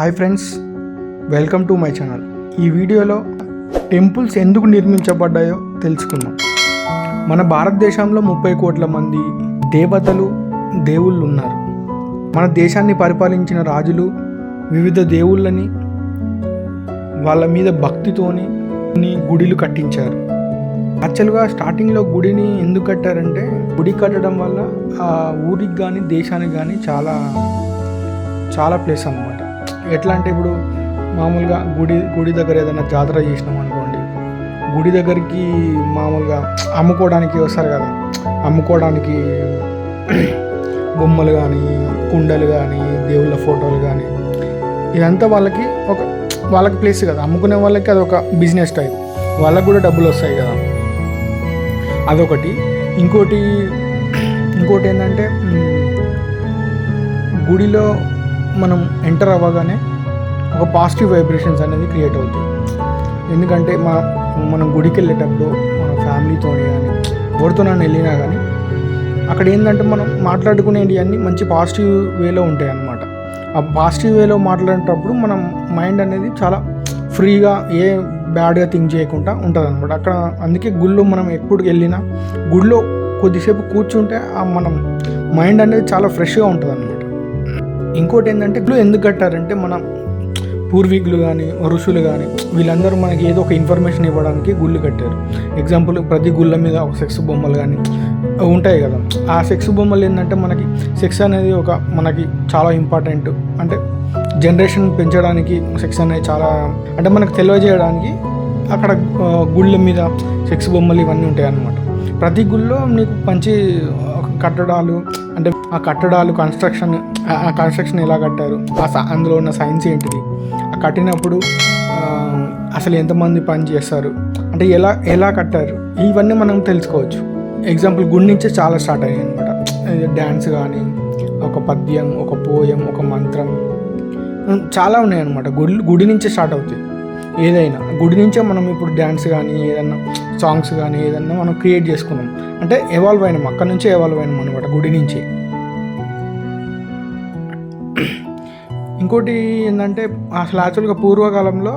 Hi friends welcome to my channel. ఈ వీడియోలో temples ఎందుకు నిర్మించబడ్డాయో తెలుసుకుందాం. మన భారతదేశంలో ముప్పై కోట్ల మంది దేవతలు దేవుళ్ళు ఉన్నారు మన దేశాన్ని పరిపాలించిన రాజులు వివిధ దేవుళ్ళని వాళ్ళ మీద భక్తితోని గుడిలు కట్టించారు. యాక్చువల్గా స్టార్టింగ్లో గుడిని ఎందుకు కట్టారంటే గుడి కట్టడం వల్ల ఆ ఊరికి కానీ దేశానికి కానీ చాలా చాలా ప్లేస్ అనమాట ఎట్లా అంటే ఇప్పుడు మామూలుగా గుడి గుడి దగ్గర ఏదైనా జాతర చేసినాం అనుకోండి గుడి దగ్గరికి మామూలుగా అమ్ముకోవడానికి వస్తారు కదా అమ్ముకోవడానికి బొమ్మలు కానీ కుండలు కానీ దేవుళ్ళ ఫోటోలు కానీ ఇదంతా వాళ్ళకి ఒక వాళ్ళకి ప్లేస్ కదా అమ్ముకునే వాళ్ళకి అది ఒక బిజినెస్ టైప్ వాళ్ళకి కూడా డబ్బులు వస్తాయి కదా. అదొకటి. ఇంకోటి ఇంకోటి ఏంటంటే గుడిలో మనం ఎంటర్ అవ్వగానే ఒక పాజిటివ్ వైబ్రేషన్స్ అనేది క్రియేట్ అవుతాయి. ఎందుకంటే మా మనం గుడికి వెళ్ళేటప్పుడు మన ఫ్యామిలీతో కానీ ఎవరితోనైనా వెళ్ళినా కానీ అక్కడ ఏంటంటే మనం మాట్లాడుకునేవి అన్నీ మంచి పాజిటివ్ వేలో ఉంటాయి అన్నమాట. ఆ పాజిటివ్ వేలో మాట్లాడేటప్పుడు మనం మైండ్ అనేది చాలా ఫ్రీగా ఏ బ్యాడ్గా థింక్ చేయకుండా ఉంటుంది అనమాట అక్కడ అందుకే గుళ్ళో మనం ఎప్పుడు వెళ్ళినా గుడిలో కొద్దిసేపు కూర్చుంటే ఆ మనం మైండ్ అనేది చాలా ఫ్రెష్గా ఉంటుంది అనమాట ఇంకోటి ఏంటంటే గ్లూ ఎందుకు కట్టారంటే మన పూర్వీకులు కానీ ఋషులు కానీ వీళ్ళందరూ మనకి ఏదో ఒక ఇన్ఫర్మేషన్ ఇవ్వడానికి గుళ్ళు కట్టారు. ఎగ్జాంపుల్ ప్రతి గుళ్ళ మీద ఒక సెక్స్ బొమ్మలు కానీ ఉంటాయి కదా. ఆ సెక్స్ బొమ్మలు ఏంటంటే మనకి సెక్స్ అనేది ఒక మనకి చాలా ఇంపార్టెంట్ అంటే జనరేషన్ పెంచడానికి సెక్స్ అనేది చాలా అంటే మనకు తెలియజేయడానికి అక్కడ గుళ్ళ మీద సెక్స్ బొమ్మలు ఇవన్నీ ఉంటాయి అన్నమాట ప్రతి గుళ్ళో నీకు మంచి కట్టడాలు అంటే ఆ కట్టడాలు కన్స్ట్రక్షన్ ఆ- కన్స్ట్రక్షన్ ఎలా కట్టారు? ఆ స- అందులో ఉన్న సైన్స్ ఏంటిది? ఆ కట్టినప్పుడు అసలు ఎంతమంది పని చేస్తారు? అంటే ఎలా ఎలా కట్టారు? ఇవన్నీ మనం తెలుసుకోవచ్చు. ఎగ్జాంపుల్ గుడి నుంచే చాలా స్టార్ట్ అయ్యాయి అనమాట డ్యాన్స్ కానీ ఒక పద్యం ఒక పోయం ఒక మంత్రం. చాలా ఉన్నాయన్నమాట. గుడి గుడి నుంచే స్టార్ట్ అవుతాయి. ఏదైనా. గుడి నుంచే మనం ఇప్పుడు డ్యాన్స్ కానీ ఏదన్నా సాంగ్స్ కానీ ఏదన్నా మనం క్రియేట్ చేసుకున్నాం. అంటే ఎవాల్వ్ అయినాం. అక్కడ నుంచే ఎవాల్వ్ అయినాం అనమాట గుడి నుంచే. ఇంకోటి ఏంటంటే అసలు యాక్చువల్గా పూర్వకాలంలో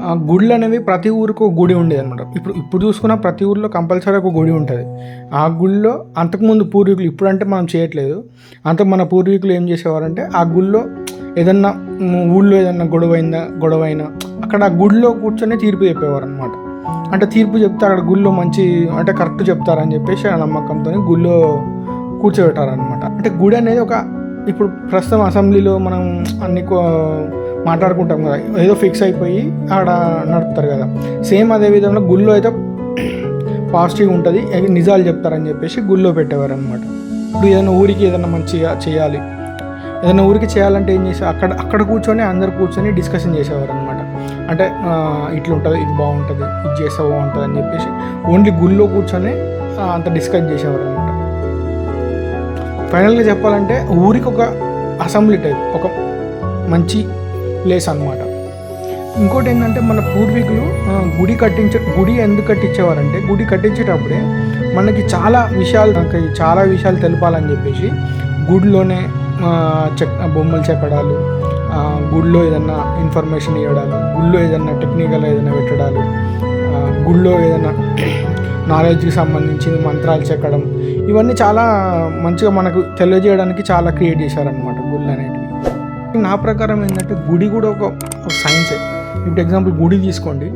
ఆ, గుళ్ళు అనేవి ప్రతి ఊరికి ఒక గుడి ఉండేది అనమాట ఇప్పుడు ఇప్పుడు చూసుకున్న ప్రతి ఊరిలో కంపల్సరీ ఒక గుడి ఉంటుంది. ఆ గుళ్ళో అంతకుముందు పూర్వీకులు ఇప్పుడంటే మనం చేయట్లేదు. అంత మన పూర్వీకులు ఏం చేసేవారంటే ఆ గుళ్ళో ఏదన్నా ఊళ్ళో ఏదన్నా గొడవ అయిందా గొడవ అయినా అక్కడ ఆ గుడిలో కూర్చొని తీర్పు చెప్పేవారు అనమాట అంటే తీర్పు చెప్తే అక్కడ గుళ్ళో మంచి అంటే కరెక్ట్ చెప్తారని చెప్పేసి ఆ నమ్మకంతో గుళ్ళో కూర్చోబెట్టారనమాట అంటే గుడి అనేది ఒక ఇప్పుడు ప్రస్తుతం అసెంబ్లీలో మనం అన్ని కో- మాట్లాడుకుంటాం కదా. ఏదో ఫిక్స్ అయిపోయి ఆడ నడుపుతారు కదా. సేమ్ అదే విధంగా గుళ్ళో అయితే పాజిటివ్ ఉంటుంది. అవి నిజాలు చెప్తారని చెప్పేసి గుళ్ళో పెట్టేవారు అనమాట ఇప్పుడు ఏదైనా ఊరికి ఏదైనా మంచిగా చేయాలి. ఏదైనా ఊరికి చేయాలంటే ఏం చేసే అక్కడ అక్కడ కూర్చొని అందరు కూర్చొని డిస్కషన్ చేసేవారు అనమాట అంటే ఇట్లుంటుంది ఇట్లా ఉంటుంది ఇది బాగుంటుంది ఇది చేస్తే బాగుంటుంది అని చెప్పేసి ఓన్లీ గుళ్ళో కూర్చొని అంత డిస్కస్ చేసేవారు అనమాట ఫైనల్గా చెప్పాలంటే ఊరికి ఒక అసెంబ్లీ టైప్ ఒక మంచి ప్లేస్ అన్నమాట. ఇంకోటి ఏంటంటే మన పూర్వీకులు గుడి కట్టించే గుడి ఎందుకు కట్టించేవారంటే గుడి కట్టించేటప్పుడే మనకి చాలా విషయాలు చాలా విషయాలు తెలపాలని చెప్పేసి గుడిలోనే చెక్ బొమ్మలు చెక్కడాలు గుడిలో ఏదన్నా ఇన్ఫర్మేషన్ ఇవ్వడాలు గుడిలో ఏదన్నా టెక్నికల్ ఏదైనా పెట్టడాలు గుడిలో ఏదైనా నాలెడ్జ్కి సంబంధించిన మంత్రాలు చెక్కడం ఇవన్నీ చాలా మంచిగా మనకు తెలియజేయడానికి చాలా క్రియేట్ చేశారనమాట గుళ్ళు అనేటివి. నా ప్రకారం ఏంటంటే గుడి కూడా ఒక సైన్సే. ఇప్పుడు ఎగ్జాంపుల్ గుడి తీసుకోండి.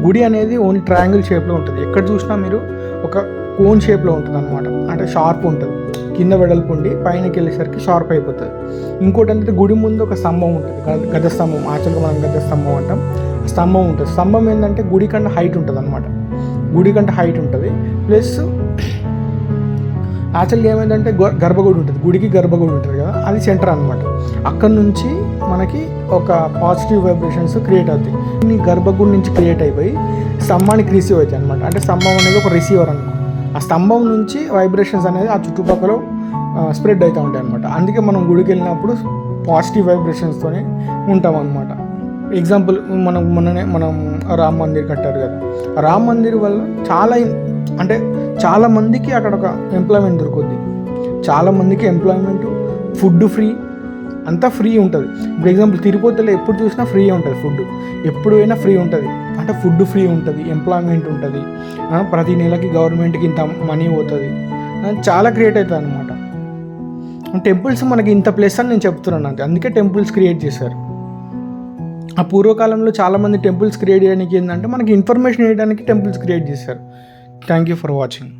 గుడి అనేది ఓన్లీ ట్రయాంగిల్ షేప్లో ఉంటుంది. ఎక్కడ చూసినా మీరు ఒక కోన్ షేప్లో ఉంటుంది అనమాట అంటే షార్ప్ ఉంటుంది. కింద వెడల్పు ఉండి పైనకి వెళ్ళేసరికి షార్ప్ అయిపోతుంది. ఇంకోటి ఏంటంటే గుడి ముందు ఒక స్తంభం ఉంటుంది. గద- స్తంభం యాక్చువల్గా మనం గద స్తంభం అంటాం స్తంభం ఉంటుంది. స్తంభం ఏంటంటే గుడి కన్నా హైట్ ఉంటుంది అనమాట గుడి కంటే హైట్ ఉంటుంది. ప్లస్ యాక్చువల్గా ఏమైందంటే గర్భగుడి ఉంటుంది. గుడికి గర్భగుడి ఉంటుంది కదా అది సెంటర్ అనమాట అక్కడ నుంచి మనకి ఒక పాజిటివ్ వైబ్రేషన్స్ క్రియేట్ అవుతాయి. నీ గర్భగుడి నుంచి క్రియేట్ అయిపోయి స్తంభానికి రిసీవ్ అవుతాయి అనమాట అంటే స్తంభం అనేది ఒక రిసీవర్ అనమాట ఆ స్తంభం నుంచి వైబ్రేషన్స్ అనేది ఆ చుట్టుపక్కల స్ప్రెడ్ అవుతూ ఉంటాయి అనమాట అందుకే మనం గుడికి వెళ్ళినప్పుడు పాజిటివ్ వైబ్రేషన్స్తోనే ఉంటాం అనమాట ఎగ్జాంపుల్ మనం మొన్ననే మనం రామ్ మందిర్ కట్టారు కదా. రామ్ మందిర్ వల్ల చాలా అంటే చాలా మందికి అక్కడ ఒక ఎంప్లాయ్మెంట్ దొరుకుద్ది. చాలా మందికి ఎంప్లాయ్మెంట్ ఫుడ్ ఫ్రీ అంతా ఫ్రీ ఉంటుంది. ఇప్పుడు ఎగ్జాంపుల్ తిరుపతిలో ఎప్పుడు చూసినా ఫ్రీ ఉంటుంది ఫుడ్ ఎప్పుడు అయినా ఫ్రీ ఉంటుంది. అంటే ఫుడ్ ఫ్రీ ఉంటుంది ఎంప్లాయ్మెంట్ ఉంటుంది. ప్రతి నెలకి గవర్నమెంట్కి ఇంత మనీ పోతుంది. చాలా క్రియేట్ అవుతుంది అనమాట టెంపుల్స్ మనకి ఇంత ప్లేస్ అని నేను చెప్తున్నాను అంతే. అందుకే టెంపుల్స్ క్రియేట్ చేశారు. ఆ పూర్వకాలంలో చాలామంది టెంపుల్స్ క్రియేట్ చేయడానికి ఏంటంటే మనకి ఇన్ఫర్మేషన్ ఇవ్వడానికి టెంపుల్స్ క్రియేట్ చేశారు. Thank you for watching